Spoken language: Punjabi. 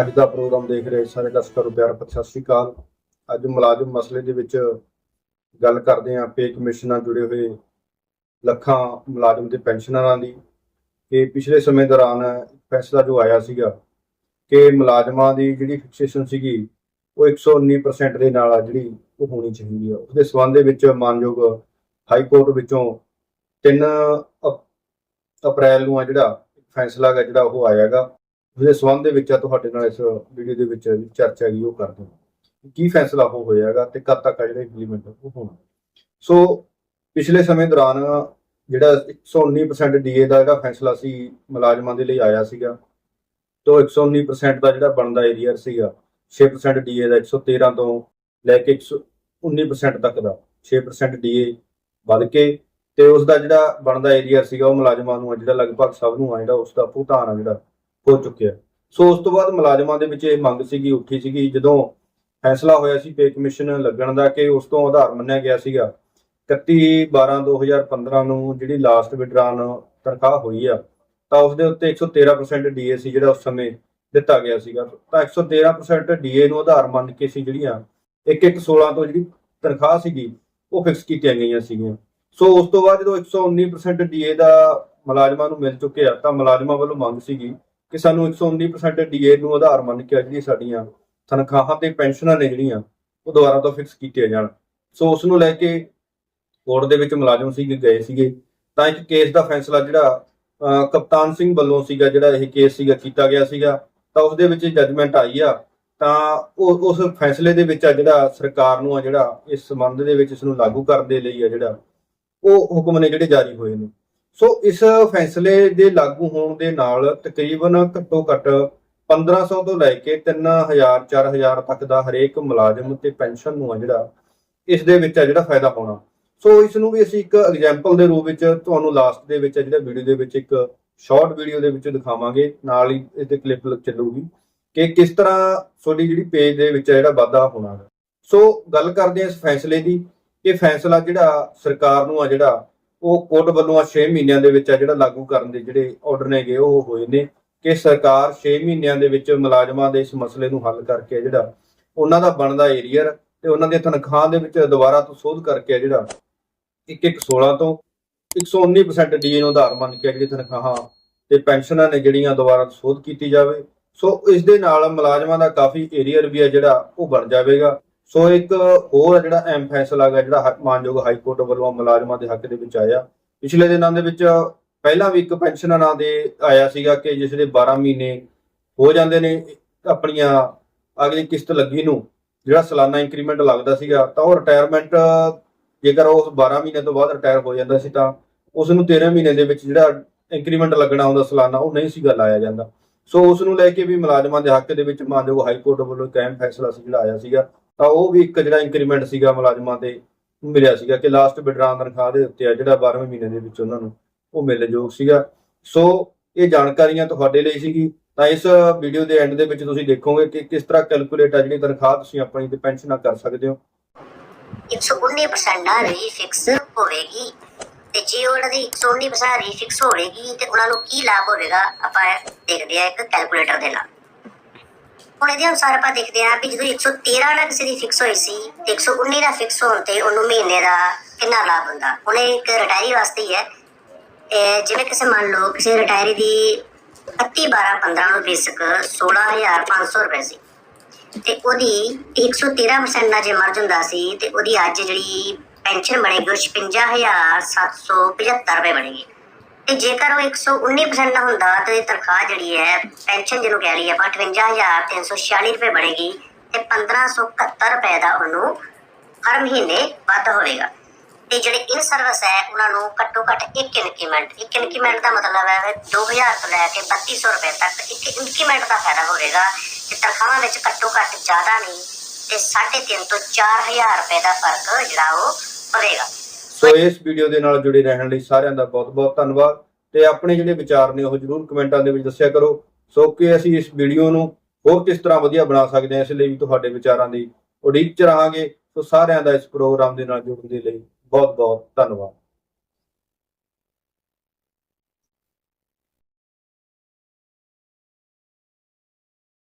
ਅੱਜ ਦਾ ਪ੍ਰੋਗਰਾਮ ਦੇਖ ਰਹੇ ਸਾਰੇ ਦਰਸ਼ਕਾਂ ਨੂੰ ਪਿਆਰ ਭਰੀ ਸਤਿ ਸ਼੍ਰੀ ਅਕਾਲ। ਅੱਜ ਮੁਲਾਜ਼ਮ ਮਸਲੇ ਦੇ ਵਿੱਚ ਗੱਲ ਕਰਦੇ ਹਾਂ। ਪੇ ਕਮਿਸ਼ਨ ਨਾਲ ਜੁੜੇ ਹੋਏ ਲੱਖਾਂ ਮੁਲਾਜ਼ਮ ਦੇ ਪੈਨਸ਼ਨਰਾਂ ਦੀ ਕਿ ਪਿਛਲੇ ਸਮੇਂ ਦੌਰਾਨ ਫੈਸਲਾ ਜੋ ਆਇਆ ਸੀਗਾ ਕਿ ਮੁਲਾਜ਼ਮਾਂ ਦੀ ਜਿਹੜੀ ਫਿਕਸੇਸ਼ਨ ਸੀਗੀ, ਉਹ 119% ਦੇ ਨਾਲ ਆ ਜਿਹੜੀ ਉਹ ਹੋਣੀ ਚਾਹੀਦੀ ਆ। ਉਹਦੇ ਸਬੰਧ ਦੇ ਵਿੱਚ ਮਾਨਯੋਗ ਹਾਈ ਕੋਰਟ ਵਿੱਚੋਂ 3 ਅਪ੍ਰੈਲ ਨੂੰ ਆ ਜਿਹੜਾ ਫੈਸਲਾ ਹੈਗਾ ਜਿਹੜਾ ਉਹ ਆਇਆਗਾ ਉਹਦੇ ਸਬੰਧ ਦੇ ਵਿੱਚ ਆ ਤੁਹਾਡੇ ਨਾਲ ਇਸ ਵੀਡੀਓ ਦੇ ਵਿੱਚ ਚਰਚਾ ਹੈਗੀ ਉਹ ਕਰਦੇ ਹਾਂ। ਕੀ ਫੈਸਲਾ ਉਹ ਹੋਇਆਗਾ ਤੇ ਕਦ ਤੱਕ ਆ ਜਿਹੜਾ ਇੰਪਲੀਮੈਂਟ ਉਹ ਹੋਣਾ? ਸੋ ਪਿਛਲੇ ਸਮੇਂ ਦੌਰਾਨ ਜਿਹੜਾ 119% ਡੀਏ ਦਾ ਜਿਹੜਾ ਫੈਸਲਾ ਸੀ ਮੁਲਾਜ਼ਮਾਂ ਦੇ ਲਈ ਆਇਆ ਸੀਗਾ, ਤੋਂ 119% ਦਾ ਜਿਹੜਾ ਬਣਦਾ ਏਰੀਅਰ ਸੀਗਾ 6% ਡੀਏ ਦਾ 113 ਤੋਂ ਲੈ ਕੇ 119% ਤੱਕ ਦਾ 6% ਡੀਏ ਵੱਧ ਕੇ ਤੇ ਉਸ ਦਾ ਜਿਹੜਾ ਬਣਦਾ ਏਰੀਅਰ ਸੀਗਾ ਉਹ ਮੁਲਾਜ਼ਮਾਂ ਨੂੰ ਜਿਹੜਾ ਲਗਭਗ ਸਭ ਨੂੰ ਆ ਜਿਹੜਾ ਉਸ ਦਾ ਭੁਗਤਾਨ ਆ ਜਿਹੜਾ ਹੋ ਚੁੱਕਿਆ। ਸੋ ਉਸ ਤੋਂ ਬਾਅਦ ਮੁਲਾਜ਼ਮਾਂ ਦੇ ਵਿੱਚ ਇਹ ਮੰਗ ਸੀਗੀ, ਉੱਠੀ ਸੀਗੀ। ਜਦੋਂ ਫੈਸਲਾ ਹੋਇਆ ਸੀ ਪੇ ਕਮਿਸ਼ਨ ਲੱਗਣ ਦਾ ਕਿ ਉਸ ਤੋਂ ਆਧਾਰ ਮੰਨਿਆ ਗਿਆ ਸੀਗਾ 31 12 2015 ਨੂੰ ਜਿਹੜੀ ਲਾਸਟ ਵਿਡਰਾਨ ਤਨਖਾਹ ਹੋਈ ਆ, ਤਾਂ ਉਸ ਦੇ ਉੱਤੇ 113% ਡੀਏ ਸੀ ਜਿਹੜਾ ਉਸ ਸਮੇਂ ਦਿੱਤਾ ਗਿਆ ਸੀਗਾ। ਤਾਂ 113% ਡੀਏ ਨੂੰ ਆਧਾਰ ਮੰਨ ਕੇ ਸੀ ਜਿਹੜੀਆਂ 1116 ਤੋਂ ਜਿਹੜੀ ਤਨਖਾਹ ਸੀਗੀ, ਉਹ ਫਿਕਸ ਕੀਤੀਆਂ ਗਈਆਂ ਸੀਗੀਆਂ। ਸੋ ਉਸ ਤੋਂ ਬਾਅਦ ਜਦੋਂ 119% ਡੀਏ ਦਾ ਮੁਲਾਜ਼ਮਾਂ ਨੂੰ ਮਿਲ ਚੁੱਕਿਆ, ਤਾਂ ਮੁਲਾਜ਼ਮਾਂ ਵੱਲੋਂ ਮੰਗ ਸੀਗੀ ਕਿ ਸਾਨੂੰ 119% ਡੀਏ ਨੂੰ ਆਧਾਰ ਮੰਨ ਕੇ ਜਿਹੜੀ ਸਾਡੀਆਂ ਤਨਖਾਹਾਂ ਤੇ ਪੈਨਸ਼ਨਾਂ ਨੇ ਜਿਹੜੀਆਂ, ਉਹ ਦੁਬਾਰਾ ਤੋਂ ਫਿਕਸ ਕੀਤੀਆਂ ਜਾਣ। ਸੋ ਉਸ ਨੂੰ ਲੈ ਕੇ ਕੋਰਟ ਦੇ ਵਿੱਚ ਮੁਲਾਜ਼ਮ ਸੀਗੇ, ਗਏ ਸੀਗੇ। ਤਾਂ ਇੱਕ ਕੇਸ ਦਾ ਫੈਸਲਾ ਜਿਹੜਾ ਕਪਤਾਨ ਸਿੰਘ ਵੱਲੋਂ ਸੀਗਾ, ਜਿਹੜਾ ਇਹ ਕੇਸ ਸੀਗਾ, ਕੀਤਾ ਗਿਆ ਸੀਗਾ, ਤਾਂ ਉਸ ਦੇ ਵਿੱਚ ਜੱਜਮੈਂਟ ਆਈ ਆ। ਤਾਂ ਉਹ, ਉਸ ਫੈਸਲੇ ਦੇ ਵਿੱਚ ਆ ਜਿਹੜਾ ਸਰਕਾਰ ਨੂੰ ਆ ਜਿਹੜਾ, ਇਸ ਸੰਬੰਧ ਦੇ ਵਿੱਚ ਇਸ ਨੂੰ ਲਾਗੂ ਕਰਨ ਦੇ ਲਈ ਆ ਜਿਹੜਾ, ਉਹ ਹੁਕਮ ਨੇ ਜਿਹੜੇ ਜਾਰੀ ਹੋਏ ਨੇ। ਸੋ ਇਸ ਫੈਸਲੇ ਦੇ ਲਾਗੂ ਹੋਣ ਦੇ ਨਾਲ ਤਕਰੀਬਨ ਘੱਟੋ ਘੱਟ 1500 ਤੋਂ ਲੈ ਕੇ 3000 4000 ਤੱਕ ਦਾ ਹਰੇਕ ਮੁਲਾਜ਼ਮ ਤੇ ਪੈਨਸ਼ਨ ਨੂੰ ਆ ਜਿਹੜਾ, ਇਸ ਦੇ ਵਿੱਚ ਆ ਜਿਹੜਾ ਫਾਇਦਾ ਹੋਣਾ। ਸੋ ਇਸ ਨੂੰ ਵੀ ਅਸੀਂ ਇੱਕ ਐਗਜ਼ਾਮਪਲ ਦੇ ਰੂਪ ਵਿੱਚ ਤੁਹਾਨੂੰ ਲਾਸਟ ਦੇ ਵਿੱਚ ਆ ਜਿਹੜਾ ਵੀਡੀਓ ਦੇ ਵਿੱਚ ਇੱਕ ਸ਼ਾਰਟ ਵੀਡੀਓ ਦੇ ਵਿੱਚ ਦਿਖਾਵਾਂਗੇ। ਨਾਲ ਹੀ ਇਹਦੇ ਕਲਿੱਪ ਚੱਲੂਗੀ ਕਿ ਕਿਸ ਤਰ੍ਹਾਂ ਤੁਹਾਡੀ ਜਿਹੜੀ ਪੇਜ ਦੇ ਵਿੱਚ ਆ ਜਿਹੜਾ ਵਾਧਾ ਹੋਣਾ। ਸੋ ਗੱਲ ਕਰਦੇ ਹਾਂ ਇਸ ਫੈਸਲੇ ਦੀ ਇਹ ਫੈਸਲਾ ਜਿਹੜਾ ਸਰਕਾਰ ਨੂੰ ਆ ਜਿਹੜਾ ਉਹ ਕੋਰਟ ਵੱਲੋਂ ਆ 6 ਮਹੀਨਿਆਂ ਦੇ ਵਿੱਚ ਆ ਜਿਹੜਾ ਲਾਗੂ ਕਰਨ ਦੇ ਜਿਹੜੇ ਆਰਡਰ ਨੇਗੇ ਉਹ ਹੋਏ ਨੇ ਕਿ ਸਰਕਾਰ 6 ਮਹੀਨਿਆਂ ਦੇ ਵਿੱਚ ਮੁਲਾਜ਼ਮਾਂ ਦੇ ਇਸ ਮਸਲੇ ਨੂੰ ਹੱਲ ਕਰਕੇ ਜਿਹੜਾ ਉਹਨਾਂ ਦਾ ਬਣਦਾ ਏਰੀਅਰ ਤੇ ਉਹਨਾਂ ਦੀਆਂ ਤਨਖਾਹਾਂ ਦੇ ਵਿੱਚ ਦੁਬਾਰਾ ਤੋਂ ਸੋਧ ਕਰਕੇ ਆ ਜਿਹੜਾ 1116 ਤੋਂ 119% ਡੀਏ ਨੂੰ ਆਧਾਰ ਮੰਨ ਕੇ ਜਿਹੜੀ ਤਨਖਾਹਾਂ ਤੇ ਪੈਨਸ਼ਨਾਂ ਨੇ ਜਿਹੜੀਆਂ ਦੁਬਾਰਾ ਤੋਂ ਸੋਧ ਕੀਤੀ ਜਾਵੇ। ਸੋ ਇਸ ਦੇ ਨਾਲ ਮੁਲਾਜ਼ਮਾਂ ਦਾ ਕਾਫੀ ਏਰੀਅਰ ਵੀ ਆ ਜਿਹੜਾ ਉਹ ਬਣ ਜਾਵੇਗਾ। ਸੋ ਇੱਕ ਹੋਰ ਜਿਹੜਾ ਅਹਿਮ ਫੈਸਲਾ ਹੈਗਾ, ਜਿਹੜਾ ਮਾਨਯੋਗ ਹਾਈ ਕੋਰਟ ਵੱਲੋਂ ਮੁਲਾਜ਼ਮਾਂ ਦੇ ਹੱਕ ਦੇ ਵਿੱਚ ਆਇਆ। ਪਿਛਲੇ ਦਿਨਾਂ ਦੇ ਵਿੱਚ ਪਹਿਲਾਂ ਵੀ ਇੱਕ ਪੈਨਸ਼ਨਰਾਂ ਦੇ ਆਇਆ ਸੀਗਾ ਕਿ ਜਿਸ ਦੇ 12 ਮਹੀਨੇ ਹੋ ਜਾਂਦੇ ਨੇ ਆਪਣੀਆਂ ਅਗਲੀ ਕਿਸ਼ਤ ਲੱਗੀ ਨੂੰ, ਜਿਹੜਾ ਸਾਲਾਨਾ ਇੰਕਰੀਮੈਂਟ ਲੱਗਦਾ ਸੀਗਾ, ਤਾਂ ਉਹ ਰਿਟਾਇਰਮੈਂਟ ਜੇਕਰ ਉਹ 12 ਮਹੀਨੇ ਤੋਂ ਬਾਅਦ ਰਿਟਾਇਰ ਹੋ ਜਾਂਦਾ ਸੀ, ਤਾਂ ਉਸ ਨੂੰ 13 ਮਹੀਨੇ ਦੇ ਵਿੱਚ ਜਿਹੜਾ ਇੰਕਰੀਮੈਂਟ ਲੱਗਣਾ ਹੁੰਦਾ ਸਾਲਾਨਾ, ਉਹ ਨਹੀਂ ਸੀਗਾ ਲਾਇਆ ਜਾਂਦਾ। ਸੋ ਉਸ ਨੂੰ ਲੈ ਕੇ ਵੀ ਮੁਲਾਜ਼ਮਾਂ ਦੇ ਹੱਕ ਦੇ ਵਿੱਚ ਮਾਨਯੋਗ ਹਾਈ ਕੋਰਟ ਵੱਲੋਂ ਇੱਕ ਅਹਿਮ ਫੈਸਲਾ ਸੀ ਜਿਹੜਾ ਆਇਆ ਸੀਗਾ। ਤਾਂ ਉਹ ਵੀ ਇੱਕ ਜਿਹੜਾ ਇੰਕਰੀਮੈਂਟ ਸੀਗਾ ਮੁਲਾਜ਼ਮਾਂ ਤੇ ਮਿਲਿਆ ਸੀਗਾ ਕਿ ਲਾਸਟ ਵਿਡਰਾਨ ਤਨਖਾਹ ਦੇ ਉੱਤੇ ਆ, ਜਿਹੜਾ 12ਵੇਂ ਮਹੀਨੇ ਦੇ ਵਿੱਚ ਉਹਨਾਂ ਨੂੰ ਉਹ ਮਿਲਣ ਯੋਗ ਸੀਗਾ। ਸੋ ਇਹ ਜਾਣਕਾਰੀਆਂ ਤੁਹਾਡੇ ਲਈ ਸੀਗੀ। ਤਾਂ ਇਸ ਵੀਡੀਓ ਦੇ ਐਂਡ ਦੇ ਵਿੱਚ ਤੁਸੀਂ ਦੇਖੋਗੇ ਕਿ ਕਿਸ ਤਰ੍ਹਾਂ ਕੈਲਕੂਲੇਟ ਆ ਜਿਹੜੀ ਤਨਖਾਹ ਤੁਸੀਂ ਆਪਣੀ ਤੇ ਪੈਨਸ਼ਨ ਕਰ ਸਕਦੇ ਹੋ। 119% ਨਾਲ ਰੀਫਿਕਸ ਹੋਵੇਗੀ। ਤੇ ਜੇ ਉਹਨਾਂ ਦੀ 119% ਰੀਫਿਕਸ ਹੋਵੇਗੀ, ਤੇ ਉਹਨਾਂ ਨੂੰ ਕੀ ਲਾਭ ਹੋਵੇਗਾ, ਆਪਾਂ ਦੇਖਦੇ ਆ ਇੱਕ ਕੈਲਕੂਲੇਟਰ ਦੇ ਨਾਲ। ਹੁਣ ਇਹਦੇ ਅਨੁਸਾਰ ਆਪਾਂ ਦੇਖਦੇ ਆ ਵੀ ਜਦੋਂ 113 ਨਾਲ ਕਿਸੇ ਦੀ ਫਿਕਸ ਹੋਈ ਸੀ ਤੇ 119 ਦਾ ਫਿਕਸ ਹੋਣ ਤੇ ਉਹਨੂੰ ਮਹੀਨੇ ਦਾ ਕਿੰਨਾ ਲਾਭ ਹੁੰਦਾ? ਹੁਣ ਇੱਕ ਰਿਟਾਇਰੀ ਵਾਸਤੇ ਹੀ ਹੈ। ਜਿਵੇਂ ਕਿਸੇ ਮੰਨ ਲਓ ਕਿਸੇ ਰਿਟਾਇਰੀ ਦੀ 31 12 15 ਨੂੰ ਬੇਸਿਕ 16500 ਰੁਪਏ ਸੀ। ਤੇ ਉਹਦੀ 113% ਨਾਲ ਜੇ ਮਰ ਜਾਂਦਾ ਸੀ ਤੇ ਉਹਦੀ ਅੱਜ ਜਿਹੜੀ ਪੈਨਸ਼ਨ ਬਣੇਗੀ ਉਹ 56775 ਰੁਪਏ ਬਣੇਗੀ। ਤੇ ਜੇਕਰ ਉਹ 119% ਨਾ ਹੁੰਦਾ ਤਾਂ ਉਹਦੀ ਤਨਖਾਹ ਜਿਹੜੀ ਹੈ, ਪੈਨਸ਼ਨ ਜਿਹਨੂੰ ਕਹਿ ਲਈ ਆਪਾਂ 58346 ਰੁਪਏ ਬਣੇਗੀ ਤੇ 1571 ਰੁਪਏ ਦਾ ਉਹਨੂੰ ਹਰ ਮਹੀਨੇ ਵਾਧਾ ਹੋਵੇਗਾ। ਤੇ ਜਿਹੜੇ ਇਨ ਸਰਵਿਸ ਹੈ, ਉਹਨਾਂ ਨੂੰ ਘੱਟੋ ਘੱਟ ਇੱਕ ਇਨਕਰੀਮੈਂਟ ਇੱਕ ਇਨਕਰੀਮੈਂਟ ਦਾ ਮਤਲਬ ਹੈ 2000 ਤੋਂ ਲੈ ਕੇ 3200 ਰੁਪਏ ਤੱਕ ਇੱਕ ਇਨਕਰੀਮੈਂਟ ਦਾ ਫਾਇਦਾ ਹੋਵੇਗਾ ਤੇ ਤਨਖਾਹਾਂ ਵਿੱਚ ਘੱਟੋ ਘੱਟ ਜ਼ਿਆਦਾ ਨਹੀਂ ਤੇ 3.5 ਤੋਂ 4000 ਰੁਪਏ ਦਾ ਫ਼ਰਕ ਜਿਹੜਾ ਉਹ ਪਵੇਗਾ ਸੋ ਇਸ ਵੀਡੀਓ ਦੇ ਨਾਲ ਜੁੜੇ ਰਹਿਣ ਲਈ ਸਾਰਿਆਂ ਦਾ ਬਹੁਤ-ਬਹੁਤ ਧੰਨਵਾਦ ਤੇ ਆਪਣੇ ਜਿਹੜੇ ਵਿਚਾਰ ਨੇ ਉਹ ਜਰੂਰ ਕਮੈਂਟਾਂ ਦੇ ਵਿੱਚ ਦੱਸਿਆ ਕਰੋ। ਸੋ ਕਿ ਅਸੀਂ ਇਸ ਵੀਡੀਓ ਨੂੰ ਹੋਰ ਕਿਸ ਤਰ੍ਹਾਂ ਵਧੀਆ ਬਣਾ ਸਕਦੇ ਹਾਂ, ਇਸ ਲਈ ਵੀ ਤੁਹਾਡੇ ਵਿਚਾਰਾਂ ਦੀ ਉਡੀਕ ਚ ਰਹਾਂਗੇ। ਸੋ ਸਾਰਿਆਂ ਦਾ ਇਸ ਪ੍ਰੋਗਰਾਮ ਦੇ ਨਾਲ ਜੁੜਨ ਦੇ ਲਈ ਬਹੁਤ-ਬਹੁਤ ਧੰਨਵਾਦ।